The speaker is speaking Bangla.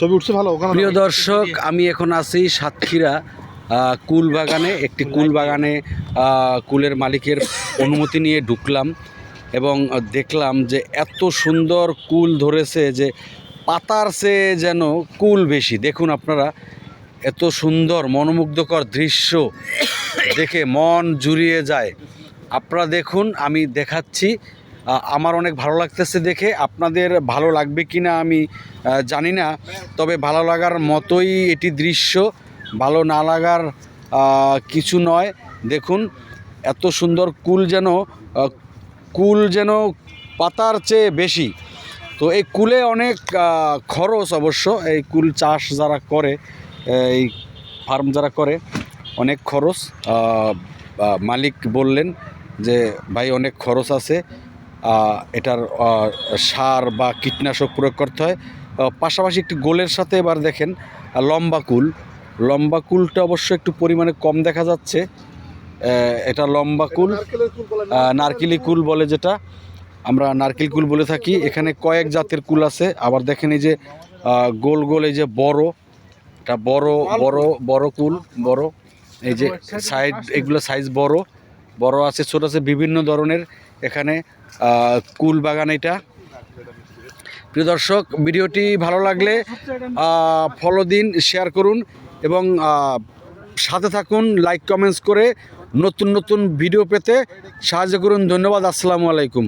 ছবি উঠছে ভালো ওখানে প্রিয় দর্শক আমি এখন আছি সাতক্ষীরা কুল বাগানে একটি কুল বাগানে কুলের মালিকের অনুমতি নিয়ে ঢুকলাম এবং দেখলাম যে এত সুন্দর কুল ধরেছে যে পাতার চেয়ে যেন কুল বেশি। দেখুন আপনারা এত সুন্দর মনোমুগ্ধকর দৃশ্য দেখে মন জুড়িয়ে যায়। আপনারা দেখুন আমি দেখাচ্ছি আমার অনেক ভালো লাগতেছে দেখে। আপনাদের ভালো লাগবে কি না আমি জানি না। তবে ভালো লাগার মতোই এটি দৃশ্য। ভালো না লাগার কিছু নয়। দেখুন, এত সুন্দর কুল যেন কুল যেন পাতার চেয়ে বেশি। তো এই কুলে অনেক খরচ অবশ্য। এই কুল চাষ যারা করে এই ফার্ম যারা করে, অনেক খরচ। মালিক বললেন যে, ভাই, অনেক খরচ আছে। এটার সার বা কীটনাশক প্রয়োগ করতে হয়। পাশাপাশি একটি গোলের সাথে এবার দেখেন লম্বা কুল। লম্বা কুলটা অবশ্য একটু পরিমাণে কম দেখা যাচ্ছে। এটা লম্বা কুল। নারকেলি কুল। বলে যেটা। আমরা নারকেল কুল বলে থাকি। এখানে কয়েক জাতের কুল আছে। আবার দেখেন এই যে গোল গোল এই যে বড় এটা বড় বড় বড় কুল বড়। এই যে সাইড এগুলো সাইজ বড়। বড় আছে ছোট আছে বিভিন্ন ধরনের। এখানে কুল বাগান এটা। প্রিয় দর্শক, ভিডিওটি ভালো লাগলে ফলো দিন শেয়ার করুন এবং সাথে থাকুন লাইক কমেন্টস করে নতুন নতুন ভিডিও পেতে সাহায্য করুন। ধন্যবাদ, আসসালামু আলাইকুম।